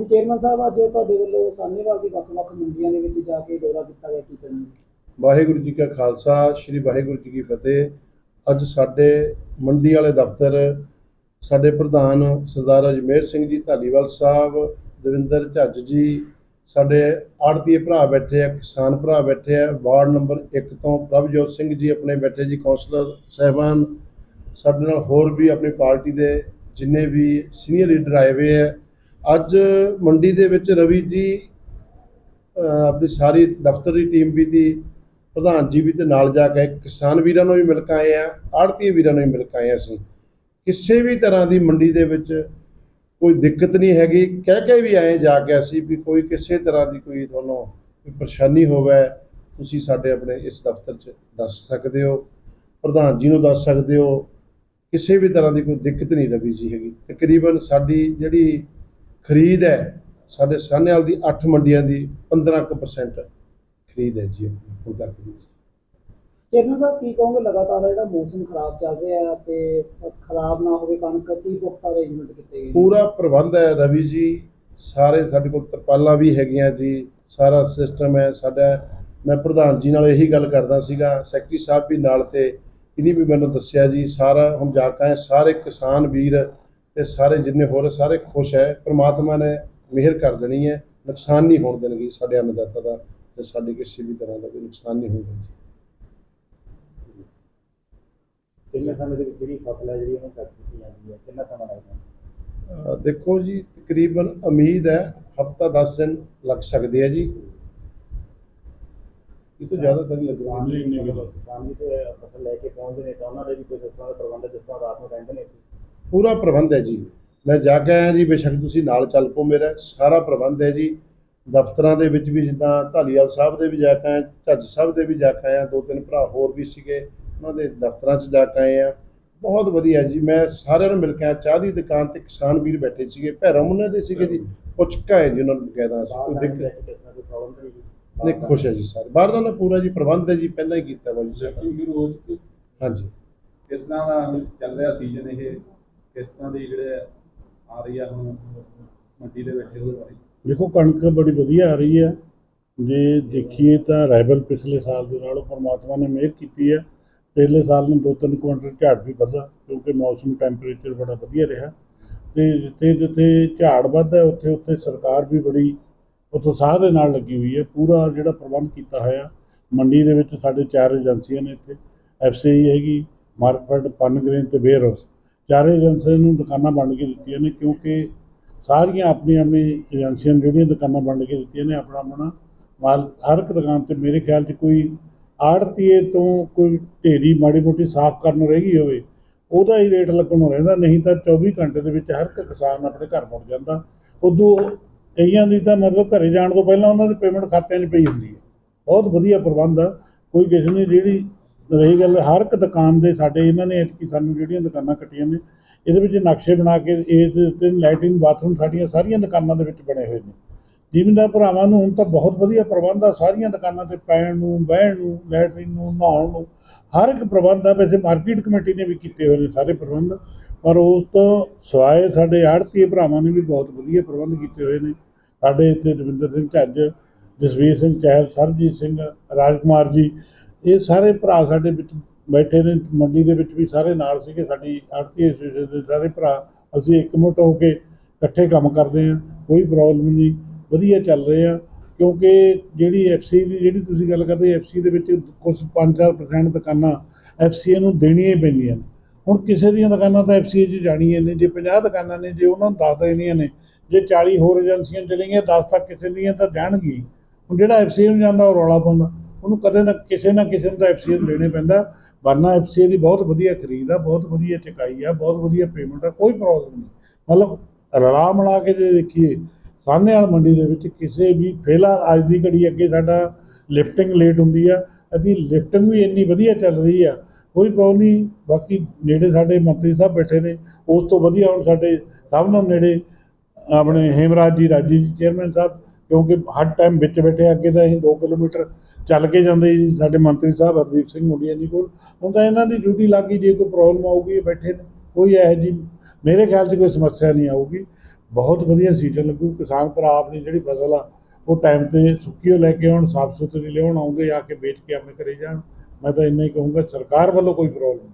ਹਾਂਜੀ ਚੇਅਰਮੈਨ ਸਾਹਿਬ, ਅੱਜ ਤੁਹਾਡੇ ਵੱਲੋਂ ਸਾਹਨੇਵਾਲ ਦੀ ਵੱਖ-ਵੱਖ ਮੰਡੀਆਂ ਦੇ ਵਿੱਚ ਜਾ ਕੇ ਦੌਰਾ ਕੀਤਾ ਗਿਆ, ਕੀ ਕਰਨਾ ਵਾਹਿਗੁਰੂ ਜੀ ਕਾ ਖਾਲਸਾ, ਸ੍ਰੀ ਵਾਹਿਗੁਰੂ ਜੀ ਕੀ ਫਤਿਹ। ਅੱਜ ਸਾਡੇ ਮੰਡੀ ਵਾਲੇ ਦਫ਼ਤਰ ਸਾਡੇ ਪ੍ਰਧਾਨ ਸਰਦਾਰ ਅਜਮੇਰ ਸਿੰਘ ਜੀ, ਧਾਲੀਵਾਲ ਸਾਹਿਬ, ਦਵਿੰਦਰ ਝੱਜ ਜੀ, ਸਾਡੇ ਆੜਤੀਏ ਭਰਾ ਬੈਠੇ ਆ, ਕਿਸਾਨ ਭਰਾ ਬੈਠੇ ਆ, ਵਾਰਡ ਨੰਬਰ 1 ਤੋਂ ਪ੍ਰਭਜੋਤ ਸਿੰਘ ਜੀ ਆਪਣੇ ਬੈਠੇ ਜੀ, ਕੌਂਸਲਰ ਸਹਿਬਾਨ, ਸਾਡੇ ਨਾਲ ਹੋਰ ਵੀ ਆਪਣੀ ਪਾਰਟੀ ਦੇ ਜਿੰਨੇ ਵੀ ਸੀਨੀਅਰ ਲੀਡਰ ਆਏ ਹੋਏ ਆ ਅੱਜ ਮੰਡੀ ਦੇ ਵਿੱਚ ਰਵੀ ਜੀ ਆਪਣੀ ਸਾਰੀ ਦਫ਼ਤਰ ਦੀ ਟੀਮ ਵੀ ਦੀ, ਪ੍ਰਧਾਨ ਜੀ ਵੀ ਤੇ ਨਾਲ ਜਾ ਕੇ ਕਿਸਾਨ ਵੀਰਾਂ ਨੂੰ ਵੀ ਮਿਲ ਕੇ ਆਏ ਆ ਆੜਤੀਏ ਵੀਰਾਂ ਨੂੰ ਵੀ ਮਿਲ ਕੇ ਆਏ ਆ ਅਸੀਂ। ਕਿਸੇ ਵੀ ਤਰ੍ਹਾਂ ਦੀ ਮੰਡੀ ਦੇ ਵਿੱਚ ਕੋਈ ਦਿੱਕਤ ਨਹੀਂ ਹੈਗੀ। ਕਹਿ ਕੇ ਵੀ ਆਏ ਜਾ ਕੇ ਅਸੀਂ ਵੀ ਕੋਈ ਕਿਸੇ ਤਰ੍ਹਾਂ ਦੀ ਕੋਈ ਤੁਹਾਨੂੰ ਕੋਈ ਪਰੇਸ਼ਾਨੀ ਹੋਵੇ, ਤੁਸੀਂ ਸਾਡੇ ਆਪਣੇ ਇਸ ਦਫ਼ਤਰ 'ਚ ਦੱਸ ਸਕਦੇ ਹੋ, ਪ੍ਰਧਾਨ ਜੀ ਨੂੰ ਦੱਸ ਸਕਦੇ ਹੋ। ਕਿਸੇ ਵੀ ਤਰ੍ਹਾਂ ਦੀ ਕੋਈ ਦਿੱਕਤ ਨਹੀਂ ਰਵੀ ਜੀ ਹੈਗੀ। ਤਕਰੀਬਨ ਸਾਡੀ ਜਿਹੜੀ ਖਰੀਦ ਹੈ ਸਾਡੇ ਸਾਹਨੇਵਾਲ ਦੀ 8 ਮੰਡੀਆਂ ਦੀ 15% ਖਰੀਦ ਹੈ ਜੀ ਹੁਣ ਤੱਕ ਦੀ। ਚੇਅਰਮੈਨ ਸਾਹਿਬ ਕੀ ਕਹੋਗੇ? ਲਗਾਤਾਰ ਜਿਹੜਾ ਮੌਸਮ ਖਰਾਬ ਚੱਲ ਰਿਹਾ ਹੈ ਤੇ ਖਰਾਬ ਨਾ ਹੋਵੇ ਕਣਕ ਕੀ ਪੁਖਤਾ ਅਰੇਂਜਮੈਂਟ ਕੀਤੇ ਗਏ ਪੂਰਾ ਪ੍ਰਬੰਧ ਹੈ ਰਵੀ ਜੀ ਸਾਰੇ ਸਾਡੇ ਕੋਲ ਤਰਪਾਲਾਂ ਵੀ ਹੈਗੀਆਂ ਜੀ ਸਾਰਾ ਸਿਸਟਮ ਹੈ ਸਾਡਾ ਮੈਂ ਪ੍ਰਧਾਨ ਜੀ ਨਾਲ ਇਹੀ ਗੱਲ ਕਰਦਾ ਸੀਗਾ ਸੈਕਟਰੀ ਸਾਹਿਬ ਵੀ ਨਾਲ ਤੇ ਇਹਨੇ ਵੀ ਮੈਨੂੰ ਦੱਸਿਆ ਜੀ ਸਾਰਾ ਹੁਣ ਜਾ ਕੇ ਸਾਰੇ ਕਿਸਾਨ ਵੀਰ ਤੇ ਸਾਰੇ ਜਿੰਨੇ ਹੋਰ ਸਾਰੇ ਖੁਸ਼ ਹੈ ਪ੍ਰਮਾਤਮਾ ਨੇ ਮਿਹਰ ਕਰ ਦੇਣੀ ਹੈ ਨੁਕਸਾਨ ਨਹੀਂ ਹੋਣ ਦੇਣਗੇ ਸਾਡੇ ਅੰਨਦਾਤਾ ਦਾ ਤੇ ਸਾਡੇ ਕਿਸੇ ਵੀ ਤਰ੍ਹਾਂ ਦਾ ਕੋਈ ਨੁਕਸਾਨ ਨਹੀਂ ਹੋਊਗਾ ਜੀ। ਕਿੰਨੇ ਸਮੇਂ ਦੇ ਵਿੱਚ ਜਿਹੜੀ ਫਸਲ ਹੈ ਜਿਹੜੀ ਉਹਨੂੰ ਕੱਟ ਦਿੱਤੀ ਜਾਂਦੀ ਹੈ? ਕਿੰਨਾ ਸਮਾਂ ਲੱਗਦਾ ਦੇਖੋ ਜੀ ਤਕਰੀਬਨ ਉਮੀਦ ਹੈ ਹਫਤਾ 10 ਦਿਨ ਲੱਗ ਸਕਦੇ ਆ ਜੀ। ਇਹ ਤੋਂ ਜ਼ਿਆਦਾ ਤਾਂ ਨਹੀਂ ਲੱਗਣਾ ਕਿਸਾਨ ਵੀ ਤੇ ਫਸਲ ਲੈ ਕੇ ਪਹੁੰਚਦੇ ਨੇ ਤਾਂ ਉਹਨਾਂ ਦੇ ਵੀ ਕੋਈ ਦਾ ਪ੍ਰਬੰਧ ਹੈ ਜਿਸ ਤਰ੍ਹਾਂ ਰਾਤ ਨੂੰ ਰਹਿੰਦੇ ਨੇ ਪੂਰਾ ਪ੍ਰਬੰਧ ਹੈ ਜੀ। ਮੈਂ ਜਾ ਕੇ ਆਇਆ ਜੀ ਬੇਸ਼ੱਕ ਤੁਸੀਂ ਨਾਲ ਚੱਲ ਪਓ ਮੇਰਾ। ਸਾਰਾ ਪ੍ਰਬੰਧ ਹੈ ਜੀ। ਦਫ਼ਤਰਾਂ ਦੇ ਵਿੱਚ ਵੀ ਜਿੱਦਾਂ ਢਾਲੀਵਾਲ ਸਾਹਿਬ ਦੇ ਵੀ ਜਾ ਕੇ ਆਇਆ ਝੱਜ ਸਾਹਿਬ ਦੇ ਵੀ ਜਾ ਕੇ ਆਇਆ ਦੋ ਤਿੰਨ ਭਰਾ ਹੋਰ ਵੀ ਸੀਗੇ। ਉਹਨਾਂ ਦੇ ਦਫ਼ਤਰਾਂ 'ਚ ਜਾ ਕੇ ਆਏ ਆ। ਬਹੁਤ ਵਧੀਆ ਜੀ। ਮੈਂ ਸਾਰਿਆਂ ਨੂੰ ਮਿਲ ਕੇ ਆਇਆ। ਚਾਹ ਦੀ ਦੁਕਾਨ ਤੇ ਕਿਸਾਨ ਵੀਰ ਬੈਠੇ ਸੀਗੇ। ਭੈਰੋਂ ਮੁੰਨੇ ਦੇ ਸੀਗੇ ਜੀ। ਪੁੱਛ ਕੇ ਆਏ ਜੀ ਉਹਨਾਂ ਨੂੰ ਬਕਾਇਦਾ। ਅਸੀਂ ਕੋਈ ਦਿੱਕਤ ਨਹੀਂ ਖੁਸ਼ ਹੈ ਜੀ ਸਾਰੇ। ਬਾਹਰ ਦਾ ਨਾ ਪੂਰਾ ਜੀ ਪ੍ਰਬੰਧ ਹੈ ਜੀ। ਪਹਿਲਾਂ ਹੀ ਕੀਤਾ ਵਾ ਜੀ ਹਾਂਜੀ। ਕਿਸ ਤਰ੍ਹਾਂ ਦਾ ਚੱਲ ਰਿਹਾ ਸੀਜ਼ਨ ਇਹ? ਕਿਸ ਤਰ੍ਹਾਂ ਦੀ ਜਿਹੜੇ ਆ ਰਹੀ ਆ ਹੁਣ ਮੰਡੀ ਦੇ ਵਿੱਚ ਉਹਦੇ ਬਾਰੇ ਦੇਖੋ, ਕਣਕ ਬੜੀ ਵਧੀਆ ਆ ਰਹੀ ਹੈ ਜੇ ਦੇਖੀਏ ਤਾਂ ਰਾਈਵਲ ਪਿਛਲੇ ਸਾਲ ਦੇ ਨਾਲੋਂ ਪਰਮਾਤਮਾ ਨੇ ਮਿਹਰ ਕੀਤੀ ਹੈ ਪਿਛਲੇ ਸਾਲ ਨੂੰ ਦੋ ਤਿੰਨ ਕੁਇੰਟਲ ਝਾੜ ਵੀ ਵਧਾ, ਕਿਉਂਕਿ ਮੌਸਮ ਟੈਂਪਰੇਚਰ ਬੜਾ ਵਧੀਆ ਰਿਹਾ। ਤੇ ਜਿੱਥੇ ਜਿੱਥੇ ਝਾੜ ਵੱਧਦਾ, ਉੱਥੇ ਉੱਥੇ ਸਰਕਾਰ ਵੀ ਬੜੀ ਉਤਸ਼ਾਹ ਦੇ ਨਾਲ ਲੱਗੀ ਹੋਈ ਹੈ ਪੂਰਾ ਜਿਹੜਾ ਪ੍ਰਬੰਧ ਕੀਤਾ ਹੋਇਆ, ਮੰਡੀ ਦੇ ਵਿੱਚ ਸਾਡੇ ਚਾਰ ਏਜੰਸੀਆਂ ਨੇ ਇੱਥੇ। ਐਫਸੀਆਈ ਹੈਗੀ, ਮਾਰਕਫੈਡ ਪਨਗ੍ਰੇਨ ਤੇ ਵੇਅਰ ਹਾਊਸ ਚਾਰੇ ਏਜੰਸੀਆਂ ਨੂੰ ਦੁਕਾਨਾਂ ਵੰਡ ਕੇ ਦਿੱਤੀਆਂ ਨੇ, ਕਿਉਂਕਿ ਸਾਰੀਆਂ ਆਪਣੀ ਆਪਣੀ ਏਜੰਸੀਆਂ ਨੂੰ ਜਿਹੜੀਆਂ ਦੁਕਾਨਾਂ ਵੰਡ ਕੇ ਦਿੱਤੀਆਂ ਨੇ, ਆਪਣਾ ਆਪਣਾ ਮਾਲ, ਹਰ ਇੱਕ ਦੁਕਾਨ ਤੇ ਮੇਰੇ ਖਿਆਲ 'ਚ ਕੋਈ ਆੜਤੀਏ ਤੋਂ ਕੋਈ ਢੇਰੀ ਮਾੜੀ ਮੋਟੀ ਸਾਫ਼ ਕਰਨ ਰਹਿ ਗਈ ਹੋਵੇ, ਉਹਦਾ ਹੀ ਰੇਟ ਲੱਗਣੋਂ ਰਹਿੰਦਾ, ਨਹੀਂ ਤਾਂ 24 ਘੰਟੇ ਦੇ ਵਿੱਚ ਹਰ ਇੱਕ ਕਿਸਾਨ ਆਪਣੇ ਘਰ ਮੁੜ ਜਾਂਦਾ। ਉਦੋਂ ਕਈਆਂ ਦੀ ਤਾਂ ਮਤਲਬ ਘਰੇ ਜਾਣ ਤੋਂ ਪਹਿਲਾਂ ਉਹਨਾਂ ਦੇ ਪੇਮੈਂਟ ਖਾਤਿਆਂ 'ਚ ਪਈ ਹੁੰਦੀ ਹੈ। ਬਹੁਤ ਵਧੀਆ ਪ੍ਰਬੰਧ ਆ, ਕੋਈ ਕਿਸੇ ਨੇ ਜਿਹੜੀ ਰਹੀ ਗੱਲ, ਹਰ ਇੱਕ ਦੁਕਾਨ ਦੇ ਸਾਡੇ ਇਹਨਾਂ ਨੇ ਐਤਕੀ ਸਾਨੂੰ ਜਿਹੜੀਆਂ ਦੁਕਾਨਾਂ ਕੱਟੀਆਂ ਨੇ, ਇਹਦੇ ਵਿੱਚ ਨਕਸ਼ੇ ਬਣਾ ਕੇ ਇਸ ਤੇ ਲਾਈਟਿੰਗ ਬਾਥਰੂਮ ਸਾਡੀਆਂ ਸਾਰੀਆਂ ਦੁਕਾਨਾਂ ਦੇ ਵਿੱਚ ਬਣੇ ਹੋਏ ਨੇ। ਜ਼ਿਮੀਂਦਾਰ ਭਰਾਵਾਂ ਨੂੰ ਹੁਣ ਤਾਂ ਬਹੁਤ ਵਧੀਆ ਪ੍ਰਬੰਧ ਆ, ਸਾਰੀਆਂ ਦੁਕਾਨਾਂ ਤੇ ਪੈਣ ਨੂੰ, ਬਹਿਣ ਨੂੰ ਲੈਟਰਿਨ ਨੂੰ, ਨਹਾਉਣ ਨੂੰ, ਹਰ ਇੱਕ ਪ੍ਰਬੰਧ ਆ। ਵੈਸੇ ਮਾਰਕੀਟ ਕਮੇਟੀ ਨੇ ਵੀ ਕੀਤੇ ਹੋਏ ਨੇ ਸਾਰੇ ਪ੍ਰਬੰਧ, ਪਰ ਉਸ ਤੋਂ ਸਵਾਏ ਸਾਡੇ ਆੜਤੀਏ ਭਰਾਵਾਂ ਨੇ ਵੀ ਬਹੁਤ ਵਧੀਆ ਪ੍ਰਬੰਧ ਕੀਤੇ ਹੋਏ ਨੇ। ਸਾਡੇ ਇੱਥੇ ਰਵਿੰਦਰ ਸਿੰਘ ਝੱਜ, ਜਸਵੀਰ ਸਿੰਘ ਚਹਿਲ, ਸਰਬਜੀਤ ਸਿੰਘ ਰਾਜਕੁਮਾਰ ਜੀ ਇਹ ਸਾਰੇ ਭਰਾ ਸਾਡੇ ਵਿੱਚ ਬੈਠੇ ਨੇ, ਮੰਡੀ ਦੇ ਵਿੱਚ ਵੀ ਸਾਰੇ ਨਾਲ ਸੀਗੇ ਸਾਡੀ ਆੜਤੀ ਐਸੋਸੀਏਸ਼ਨ ਦੇ ਸਾਰੇ ਭਰਾ। ਅਸੀਂ ਇਕਮੁੱਠ ਹੋ ਕੇ ਇਕੱਠੇ ਕੰਮ ਕਰਦੇ ਹਾਂ, ਕੋਈ ਪ੍ਰੋਬਲਮ ਨਹੀਂ, ਵਧੀਆ ਚੱਲ ਰਹੇ ਆ ਕਿਉਂਕਿ ਜਿਹੜੀ ਐਫਸੀ ਦੀ, ਜਿਹੜੀ ਤੁਸੀਂ ਗੱਲ ਕਰਦੇ ਐਫਸੀ ਦੇ ਵਿੱਚ ਕੁਝ 5-4% ਦੁਕਾਨਾਂ ਐਫਸੀ ਨੂੰ ਦੇਣੀਆਂ ਹੀ ਪੈਂਦੀਆਂ ਨੇ। ਹੁਣ ਕਿਸੇ ਦੀਆਂ ਦੁਕਾਨਾਂ ਤਾਂ ਐਫਸੀ 'ਚ ਜਾਣੀਆਂ ਨੇ, ਜੇ 50 ਦੁਕਾਨਾਂ ਨੇ, ਜੇ ਉਹਨਾਂ ਨੂੰ ਦੱਸ ਦੇਣੀਆਂ ਨੇ, ਜੇ 40 ਹੋਰ ਏਜੰਸੀਆਂ ਚਲੀਆਂ 10 ਤੱਕ ਕਿਸੇ ਦੀਆਂ ਤਾਂ ਜਾਣਗੀ ਹੁਣ ਜਿਹੜਾ ਐਫਸੀ ਨੂੰ ਜਾਂਦਾ, ਉਹ ਰੌਲਾ ਪਾਉਂਦਾ। ਉਹਨੂੰ ਕਦੇ ਨਾ ਕਿਸੇ ਨਾ ਕਿਸੇ ਨੂੰ ਤਾਂ ਐਫਸੀ ਨੂੰ ਦੇਣੇ ਪੈਂਦਾ। ਵਰਨਾ ਐਫਸੀ ਦੀ ਬਹੁਤ ਵਧੀਆ ਖਰੀਦ ਆ, ਬਹੁਤ ਵਧੀਆ ਚਕਾਈ ਆ, ਬਹੁਤ ਵਧੀਆ ਪੇਮੈਂਟ ਆ, ਕੋਈ ਪ੍ਰੋਬਲਮ ਨਹੀਂ। ਮਤਲਬ ਰਲਾ ਮਿਲਾ ਕੇ ਜੇ ਦੇਖੀਏ ਸਾਹਨੇਵਾਲ ਮੰਡੀ ਦੇ ਵਿੱਚ ਕਿਸੇ ਵੀ ਫੇਲਾ ਅੱਜ ਦੀ ਘੜੀ ਅੱਗੇ ਸਾਡਾ ਲਿਫਟਿੰਗ ਲੇਟ ਹੁੰਦੀ ਆ, ਇਹਦੀ ਲਿਫਟਿੰਗ ਵੀ ਇੰਨੀ ਵਧੀਆ ਚੱਲ ਰਹੀ ਆ, ਕੋਈ ਪ੍ਰੋਬਲਮ ਨਹੀਂ। ਬਾਕੀ ਨੇੜੇ ਸਾਡੇ ਮੰਤਰੀ ਸਾਹਿਬ ਬੈਠੇ ਨੇ, ਉਸ ਤੋਂ ਵਧੀਆ ਹੁਣ ਸਾਡੇ ਸਭ ਨੂੰ ਨੇੜੇ ਆਪਣੇ ਹੇਮਰਾਜ ਜੀ ਰਾਜੀ ਜੀ ਚੇਅਰਮੈਨ ਸਾਹਿਬ ਕਿਉਂਕਿ ਹਰ ਟਾਈਮ ਵਿੱਚ ਬੈਠੇ ਅੱਗੇ ਤਾਂ ਅਸੀਂ 2 ਕਿਲੋਮੀਟਰ ਚੱਲ ਕੇ ਜਾਂਦੇ ਜੀ, ਸਾਡੇ ਮੰਤਰੀ ਸਾਹਿਬ ਹਰਦੀਪ ਸਿੰਘ ਮੁੰਡਿਆ ਜੀ ਕੋਲ। ਹੁਣ ਤਾਂ ਇਹਨਾਂ ਦੀ ਡਿਊਟੀ ਲੱਗ ਗਈ, ਜੇ ਕੋਈ ਪ੍ਰੋਬਲਮ ਆਊਗੀ, ਇਹ ਬੈਠੇ ਨੇ। ਕੋਈ ਇਹੋ ਜੀ ਮੇਰੇ ਖਿਆਲ 'ਚ ਕੋਈ ਸਮੱਸਿਆ ਨਹੀਂ ਆਊਗੀ। ਬਹੁਤ ਵਧੀਆ ਸੀਜ਼ਨ ਲੱਗੂ, ਕਿਸਾਨ ਭਰਾ ਆਪਣੀ ਜਿਹੜੀ ਫਸਲ ਆ, ਉਹ ਟਾਈਮ ਤੇ ਸੁੱਕੀ ਓ ਲੈ ਕੇ ਆਉਣ ਸਾਫ਼ ਸੁਥਰੀ ਲਿਆਉਣ, ਆਉਂਦੇ ਆ ਕੇ ਵੇਚ ਕੇ ਆਪਣੇ ਘਰੇ ਜਾਣ। ਮੈਂ ਤਾਂ ਇੰਨਾ ਹੀ ਕਹੂੰਗਾ, ਸਰਕਾਰ ਵੱਲੋਂ ਕੋਈ ਪ੍ਰੋਬਲਮ